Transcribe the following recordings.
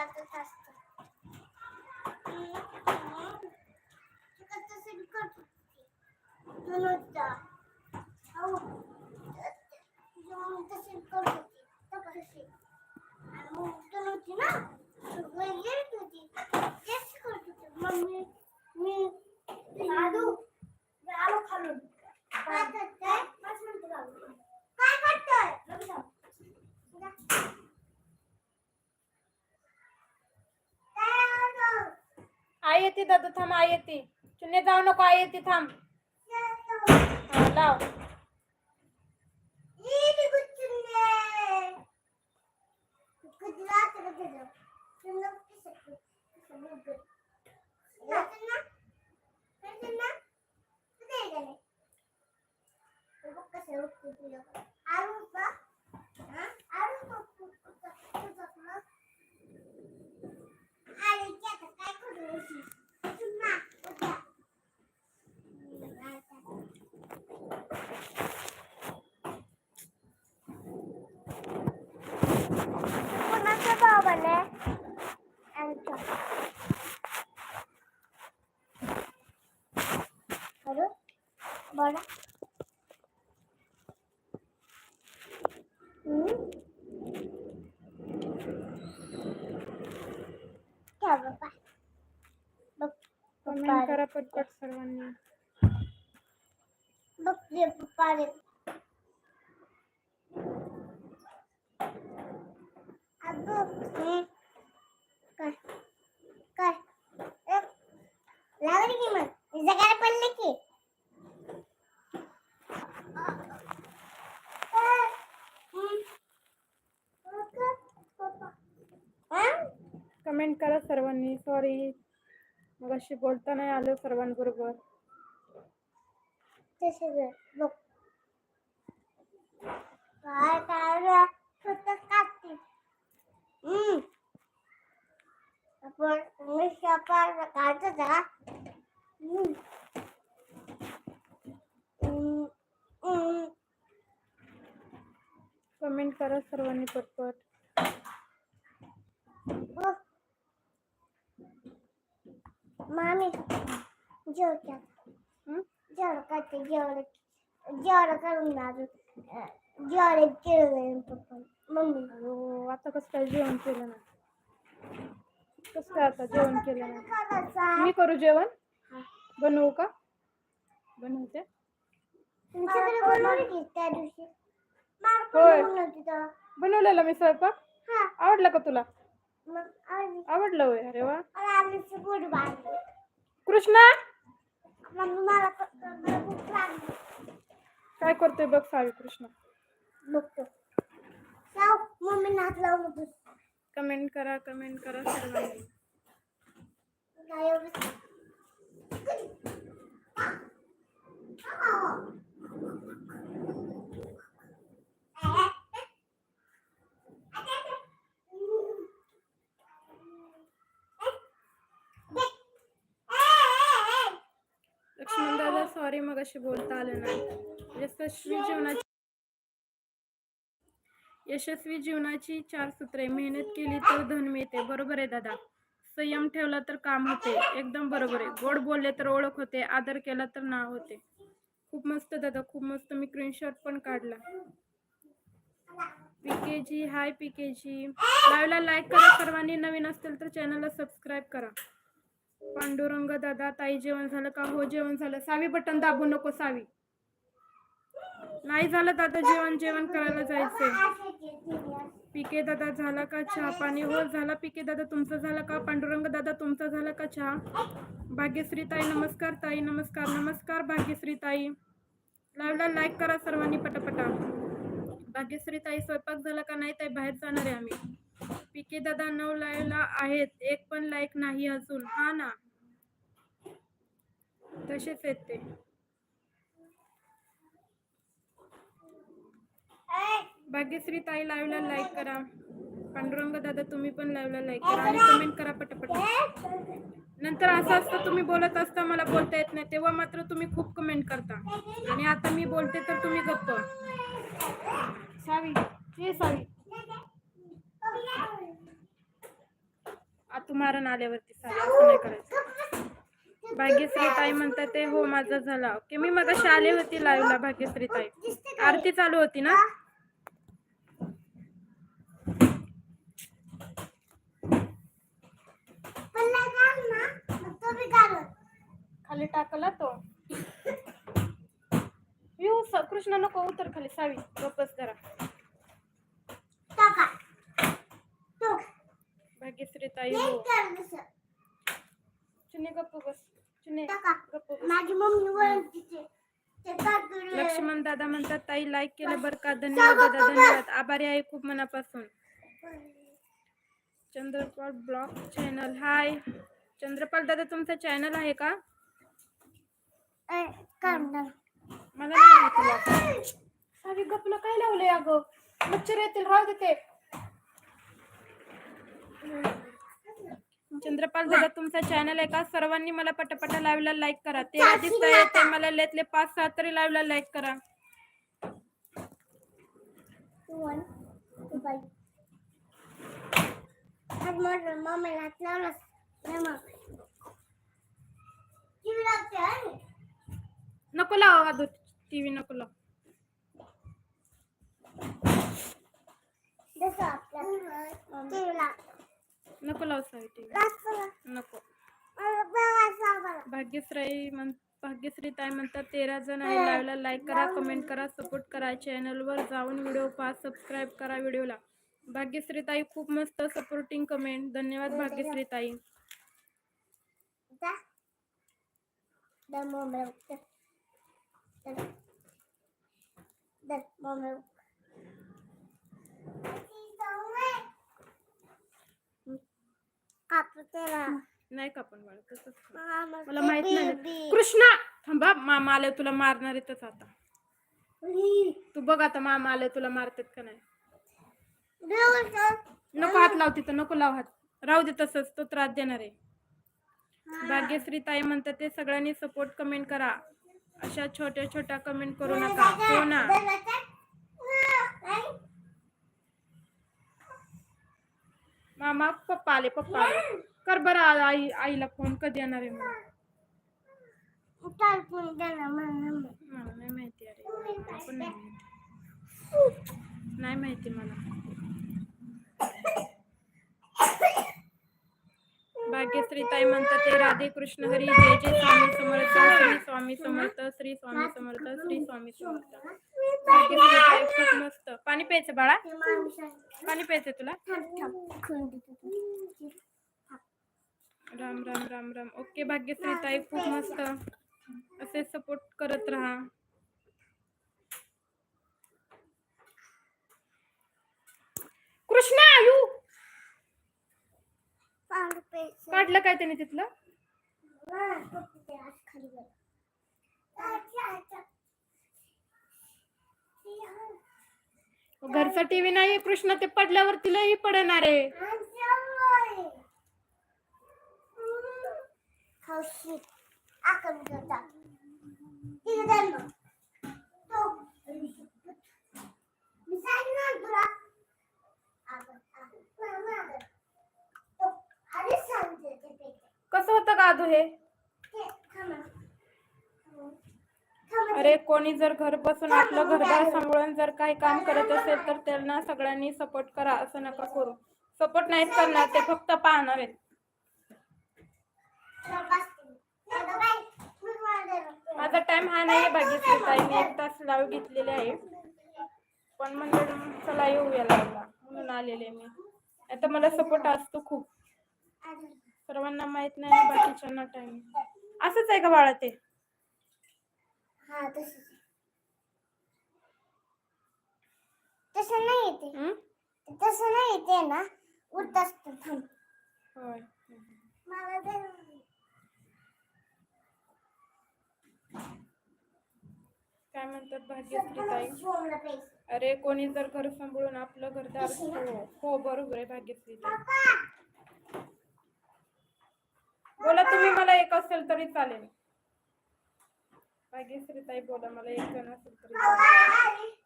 लागत असतं तसं करत होती नुसता हो तशी करत होती येते दादा थांब आई येते चुन्ने जाऊ नको आई येते थांब. हा, लाव. काय बघ. कमेंट करा पटपट सर्वांनी. बघ पप्पा रे अगं काय काय ए, लागली की मग मी जगायला पडले की कमेंट करा सर्वांनी. सॉरी मग अशी बोलता नाही आलं सर्वांबरोबर. कमेंट करा सर्वांनी पटपट. मामी जेवत्या. हं? जेवढं करते जेवढं जेवढं करून दादू जेवढं केलं पप्पा. मम्मी आता कसं काय जेवण केलं ना कसं काय आता जेवण केलं ना मी करू जेवण? बनवू का? बनवते. तुमच्याकडे बनवली की त्या दिवशी? होय. बनवलेला मी स्वयंपाक? हा. आवडला का तुला? आवडलं होय? अरे वा. कृष्णा? काय करतोय बघ सावी कृष्णा? बघतो. मम्मी लावून कमेंट करा कमेंट करा सर्वांनी काय एवढं लक्ष्मण दादा सॉरी मग अशी बोलता आलं नाही. यशस्वी जीवनाची यशस्वी जीवनाची चार सूत्रे. मेहनत केली तर धन मिळते. बरोबर आहे दादा. संयम ठेवला तर काम होते. एकदम बरोबर आहे. गोड बोलले तर ओळख होते. आदर केला तर नाव होते. खूप मस्त दादा. खूप मस्त. मी स्क्रीनशॉट पण काढला. पीकेजी हाय पीकेजी लाईव्हला लाईक करा. सर्वांनी नवीन असतील तर चॅनलला सबस्क्राईब करा. पांडुरंग दादा ताई जेवण झालं का? हो जेवण झालं. सावी बटन दाबू नको सावी. नाही झालं दादा जेवण जेवण करायला जायचंय. पिके दादा झाला का चहा पाणी? हो झाला. पिके दादा तुमचं झालं का? पांडुरंग दादा तुमचा झाला का चहा? भाग्यश्री ताई नमस्कार ताई नमस्कार नमस्कार भाग्यश्री ताई. लाईव्हला लाईक करा सर्वांनी पटापटा. भाग्यश्री ताई स्वयंपाक झाला का? नाही ताई बाहेर जाणार आहे आम्ही. पिके दादा नऊ लायला आहेत. एक पण लाईक नाही अजून. हा ना? तसेच आहेत ते. भाग्यश्री ताई लाईव्हला लाईक करा. पांडुरंग दादा तुम्ही पण लाईव्हला लाईक करा. आणि कमेंट करा पटापट. नंतर असं असतं तुम्ही बोलत असता मला बोलता येत नाही. तेव्हा मात्र तुम्ही खूप कमेंट करता. आणि आता मी बोलते तर तुम्ही गप्प सावी हे सावी तू मारण आल्यावरती सावी असं नाही करायचं. भाग्यश्री ताई म्हणतात ते हो माझा झाला. ओके मी मग आले होती लाईव्हला भाग्यश्री ताई आरती चालू होती ना? खाली टाकला तो. यू कृष्ण नको उतर खाली सावी गप्पच जरा. भाग्यश्री ताई हे. चुने गप्प बस चुने गप्प बस माझी मम्मी तिथे लक्ष्मण दादा म्हणतात ताई लाईक केलं बरं का धन्यवाद दादा धन्यवाद आभारी आहे खूप मनापासून Chandrapal blog channel hi Chandrapal दादा तुमचं चॅनल आहे का. मला नाही माहिती. सावी गपला काय लावलंय अगं मच्छर येतील राहू दे ते चंद्रपाल दादा तुमचा चॅनल आहे का? सर्वांनी मला पटापटा लाईव्हला लाईक करा. ते आधीच येते मला लेतले पाच सहा तरी लाईव्हला लाईक करा. तू तू. नको लाव अगं टीव्ही नको लाव. जसं आपल्या लागतं. नको लाव सावी नको. भाग्यश्री म्हण भाग्यश्री ताई म्हणतात तेरा जण आहे. लाईव्हला लाईक करा कमेंट करा सपोर्ट करा. चॅनलवर जाऊन व्हिडिओ पहा सबस्क्राईब करा व्हिडिओला भाग्यश्री ताई खूप मस्त सपोर्टिंग कमेंट धन्यवाद भाग्यश्री ताई. नाही का पण बाळ तसंच कर. मामा, मला माहीत नाही. कृष्णा थांबा मामा आले तुला मारणार येतच आता. तू बघ आता मामा आले तुला मारतात का नाही. नको हात लाव तिथं नको लाव हात. राहू दे तसंच तो त्रास देणार आहे. भाग्यश्री ताई म्हणतात ते सगळ्यांनी सपोर्ट कमेंट करा. अशा छोट्या छोट्या कमेंट करू नका. हो ना. मामा पप्पा आले पप्पा आले कर बरं आ- आई आईला फोन कधी येणार आहे म्हणून. मला. मला नाही माहिती अरे मला पण नाही माहिती. नाही माहिती मला. भाग्यश्री ताई म्हणतात ते राधे कृष्ण हरी जय जय स्वामी समर्थ श्री स्वामी समर्थ श्री स्वामी समर्थ श्री स्वामी समर्थ. मस्त. पाणी प्यायचं बाळा. पाणी प्यायचं तुला. राम राम राम राम. ओके भाग्यश्री ताई खूप मस्त. असे सपोर्ट करत राहा. कृष्णा यू. काढलं काय त्याने तिथलं हा, फक्त ते आज खाली गेलं. अच्छा, अच्छा. हो, घरचा टीव्ही नाही कृष्ण ते पडल्यावर तिलाही पडणार आहे कसं होतं का खाऊशी. हे करता. तिकडे जा मग. तो. मी सांगितलं ना तुला. आकल, आकल. मामा, आकल. तो. आधीच सांगते ते पेटे. कसं होतं का आधू हे ते, थांबा. अरे कोणी जर घर बसून आपलं घरदार सांभाळून जर काही काम करत असेल तर त्यांना सगळ्यांनी सपोर्ट करा असं नका करू. सपोर्ट नाहीच करणार ते फक्त पाहणार आहेत. माझा टाइम हा नाही आहे भाग्यश्री ताई मी एक तास लाव घेतलेले आहे. पण म्हणलं चला येऊया लावला म्हणून आलेले मी. आता मला सपोर्ट असतो खूप. सर्वांना माहीत नाही ना बाकीच्यांना टाइम असंच आहे का बाळा ते? हा तसंच. तसं नाही येते. हं? तसं नाही येते ना. उठत असतं थांब होय. मला दे. काय म्हणतात भाग्यश्री ताई? फोनला पैसे. अरे कोणी जर घर सांभाळून आपलं घरदार हो हो बरोबर आहे भाग्यश्री ताई. बोला तुम्ही मला एक असेल तरी चालेल. भाग्यश्री ताई बोला मला एक जण असेल तरी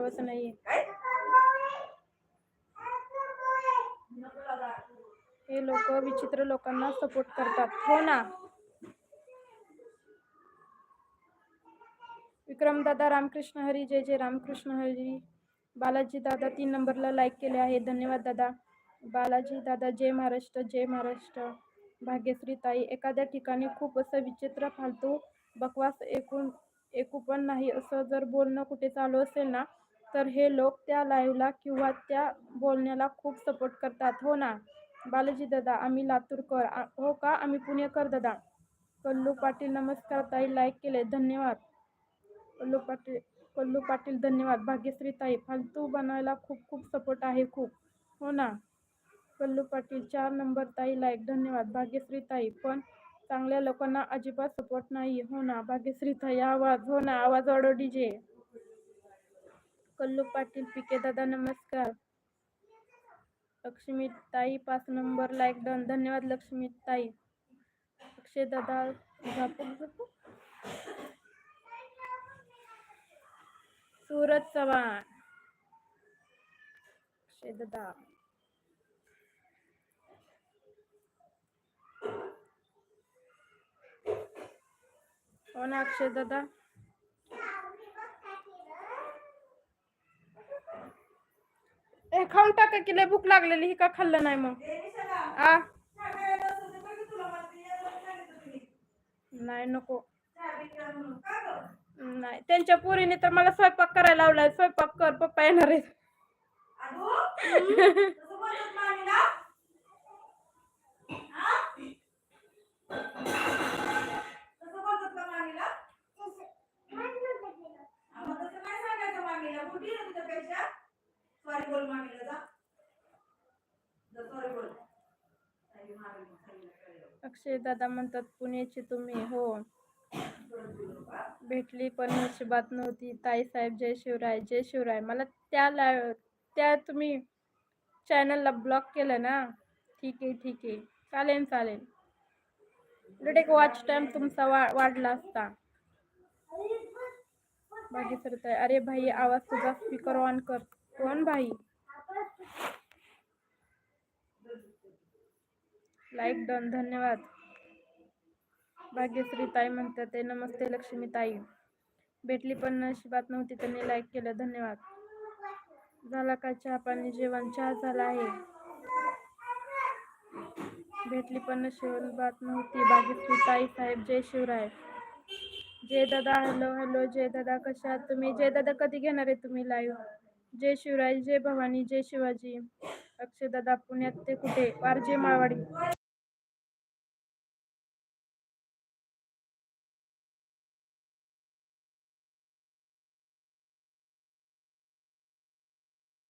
आवाज नाही हे लोक विचित्र लोकांना सपोर्ट करतात. हो ना? विक्रम दादा रामकृष्ण हरी जय जय रामकृष्ण हरी. बालाजी दादा तीन नंबरला लाईक केले आहे. धन्यवाद दादा. बालाजी दादा जय महाराष्ट्र जय महाराष्ट्र. भाग्यश्री ताई एखाद्या ठिकाणी खूप असं विचित्र फालतू बकवास एकूण एकू पण नाही. असं जर बोलणं कुठे चालू असेल ना तर हे लोक त्या लाईव्हला किंवा त्या बोलण्याला खूप सपोर्ट करतात. हो ना? बालाजी दादा आम्ही लातूरकर. हो का? आम्ही पुणेकर दादा. कल्लू पाटील नमस्कार ताई. लाईक केले धन्यवाद. कल्लू पाटील कल्लू पाटील धन्यवाद. भाग्यश्री ताई फालतू बनायला खूप खूप सपोर्ट आहे खूप. हो ना? कल्लू पाटील चार नंबर ताई. लाईक धन्यवाद. भाग्यश्री ताई पण चांगल्या लोकांना अजिबात सपोर्ट नाही. हो ना? भाग्यश्री ताई आवाज. हो ना? आवाज वाढव डीजे कल्लू पाटील पिके दादा, नमस्कार. लक्ष्मी ताई पाच नंबर लाईक डन धन्यवाद लक्ष्मी ताई अक्षय दादा झापूक सूरज अक्षय दादा. अक्षय दादा? ए खाऊन टाका की लय भूक लागलेली ही का खाल्लं नाही मग? आ? नाही नको. नाही त्यांच्या पोरीने तर मला स्वयंपाक करायला लावलाय स्वयंपाक कर पप्पा येणार आहेत. अक्षय दादा म्हणतात पुण्याचे तुम्ही हो. भेटली पण नशिबात नव्हती. ताई साहेब जय शिवराय जय शिवराय. मला त्या ला त्या तुम्ही चॅनलला ब्लॉक केलं ना? ठीक आहे ठीक आहे. चालेल चालेल. उलट एक वॉच टाइम तुमचा वा वाढला असता. बाकी सर अरे भाई आवाज तुझा स्पीकर ऑन कर. कोण भाई? लाईक डन धन्यवाद. भाग्यश्री ताई म्हणतात ते नमस्ते लक्ष्मी ताई भेटली पण नशिबात नव्हती त्यांनी लाईक केलं धन्यवाद. झाला का चहा पाणी? जेवण चहा झाला आहे. भेटली पण नशिबात नव्हती. भाग्यश्री ताई साहेब जय शिवराय. जय दादा हॅलो हॅलो जय दादा कशा तुम्ही? जय दादा कधी घेणार आहे तुम्ही लाईव्ह जय शिवराय जय भवानी जय शिवाजी. अक्षय दादा पुण्यात ते कुठे? वारजे माळवाडी.